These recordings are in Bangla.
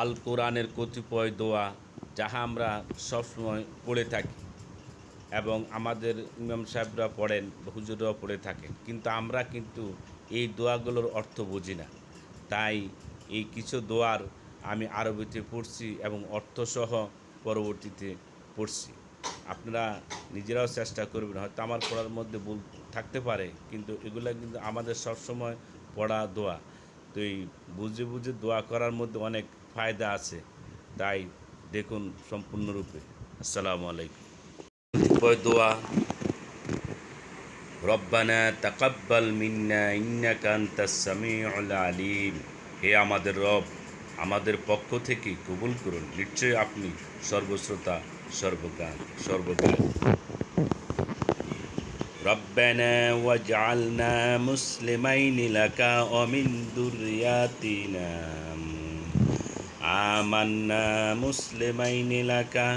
আল কোরআনের কতিপয় দোয়া যাহা আমরা সবসময় পড়ে থাকি এবং আমাদের ইমাম সাহেবরা পড়েন, হুজুররাও পড়ে থাকেন। কিন্তু আমরা কিন্তু এই দোয়াগুলোর অর্থ বুঝি না। তাই এই কিছু দোয়ার আমি আরবিতে পড়ছি এবং অর্থসহ পরবর্তীতে পড়ছি। আপনারা নিজেরাও চেষ্টা করবেন, হয়তো আমার পড়ার মধ্যে ভুল থাকতে পারে, কিন্তু এগুলো কিন্তু আমাদের সবসময় পড়া দোয়া। তো এই বুঝে বুঝে দোয়া করার মধ্যে অনেক ফায়দা আছে। তাই দেখুন সম্পূর্ণরূপে। আসসালামু আলাইকুম। দোয়া, রব্বানা তাকাব্বাল মিন্না ইন্নাকা আনতাস সামিউল আলিম। হে আমাদের রব, আমাদের পক্ষ থেকে কবুল করুন। নিশ্চয়ই আপনি সর্বশ্রোতা, সর্বজ্ঞান সর্বজ্ঞান। ربنا واجعلنا مسلمين لك ومن ذرياتنا আমান্না মুসলিমাইন এলাকা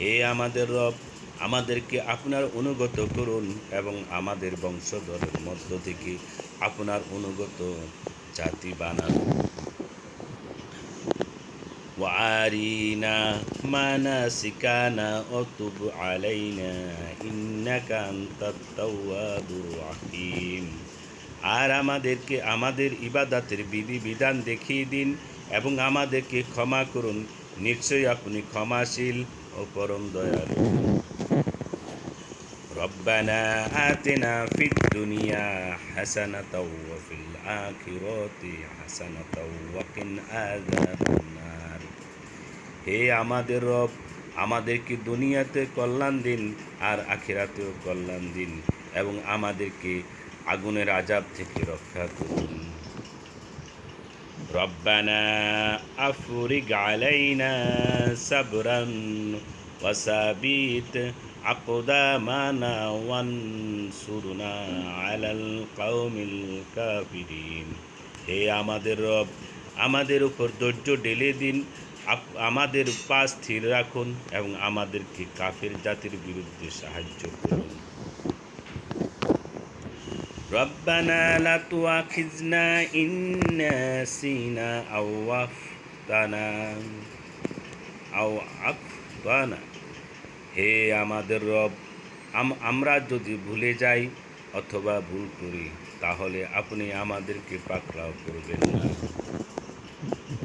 হে আমাদের রব আমাদেরকে আপনার অনুগত করুন এবং আমাদের বংশধরের মধ্য থেকে আপনার অনুগত জাতি বানান وعارينا مناسكنا وتب علينا إنك أنت التواب الرحيم আর আমাদেরকে আমাদের ইবাদাতের বিধি বিধান দেখিয়ে দিন এবং আমাদেরকে ক্ষমা করুন নিশ্চয়ই আপনি ক্ষমাশীল ও পরম দয়ালু ربنا آتنا في الدنيا حسنة وفي الآخرة حسنة وقنا عذاب النار হে আমাদের রব আমাদেরকে দুনিয়াতে কল্যাণ দিন আর আখিরাতেও কল্যাণ দিন এবং আমাদেরকে আগুনের আজাব থেকে রক্ষা করুন ربنا أفرج علينا صبرا وثابت أقدامنا وانصرنا على القوم الكافرين হে আমাদের রব আমাদের উপর ধৈর্য ঢেলে দিন আপ- আমাদের পা স্থির রাখুন এবং আমাদেরকে কাফের জাতির বিরুদ্ধে সাহায্য করুন ربنا لا تؤاخذنا إن نسينا أو أخطأنا أو أخطأنا হে আমাদের রব আমরা যদি ভুলে যাই অথবা ভুল করি, তাহলে আপনি আমাদেরকে পাকড়াও করবেন না।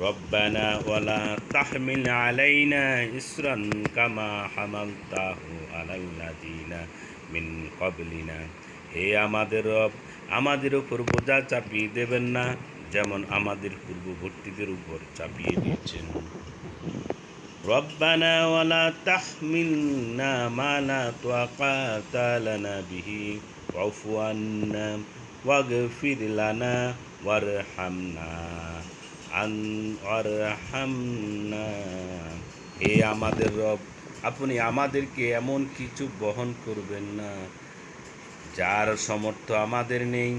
রব্বানা ওয়ালা তাহমিল আলাইনা ইসরান কামা হামাল তাহু আলাল্লাদিনা মিন কবলিনা হে আমাদের রব, আমাদের উপর বোঝা চাপিয়ে দেবেন না, যেমন আমাদের পূর্ববর্তীদের উপর চাপিয়ে দিয়েছেন। ربنا ولا تحملنا ما لا طاقة لنا به واعف عنا واغفر لنا وارحمنا আন ওয়ারহামনা হে আমাদের রব আপনি আমাদেরকে এমন কিছু বহন করবেন না যার সমর্থ আমাদের নেই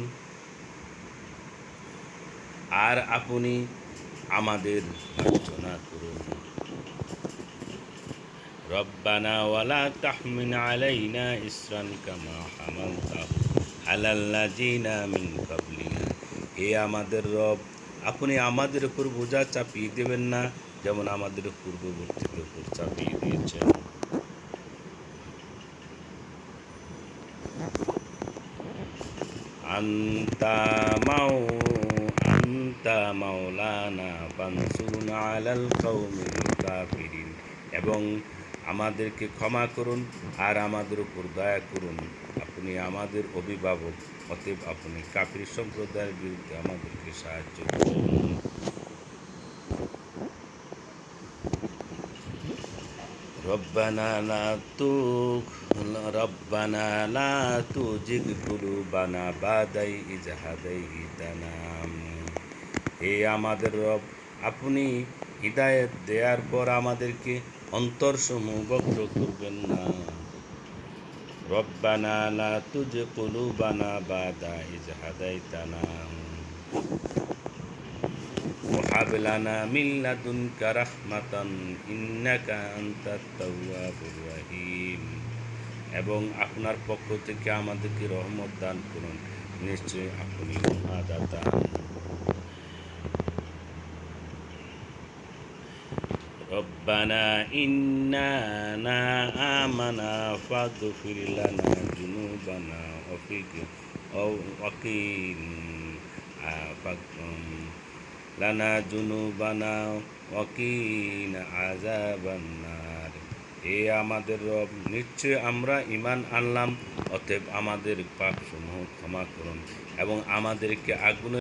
আর আপনি আমাদের মার্জনা করুন ربنا ولا تحمل علينا إسرا كما حملته على الذين من قبلنا হে আমাদের রব আপনি আমাদের উপর বোঝা চাপিয়ে দেবেন না যেমন আমাদের পূর্ববর্তীদের উপর চাপিয়ে দিয়েছেন আন্তা মাও আন্তা মাওলানা ফানসুরনা আলাল কওমিল কাফিরিন এবং আমাদেরকে ক্ষমা করুন আর আমাদের উপর দয়া করুন আপনি আমাদের অভিভাবক অতএব আপনি কাফির সম্প্রদায়ের বিরুদ্ধে আমাদেরকে সাহায্য করুন ربنا لا تغ ربنا لا تزغ قلوبنا بعد إذ هديتنا হে আমাদের রব আপনি হৃদায়ত দেওয়ার পর আমাদেরকে অন্তরসমূহ বক্র করবেন না রব্বানা লা তুজ কুলুবানা বাদা ইজ হাদাইতানা وهب لنا من لدنك رحمة إنك أنت التواب الرحيم এবং আপনার পক্ষ থেকে আমাদেরকে রহমত দান করুন নিশ্চয়ই আপনি মহাদাতা ربنا إننا آمنا فاغفر لنا ذنوبنا وفق أو وقين لنا ذنوبنا وقين عذاب النار এ আমাদের রব নিশ্চয় আমরা ইমান আনলাম অতএব আমাদের পাপ সমূহ ক্ষমা করুন এবং আমাদেরকে আগুনে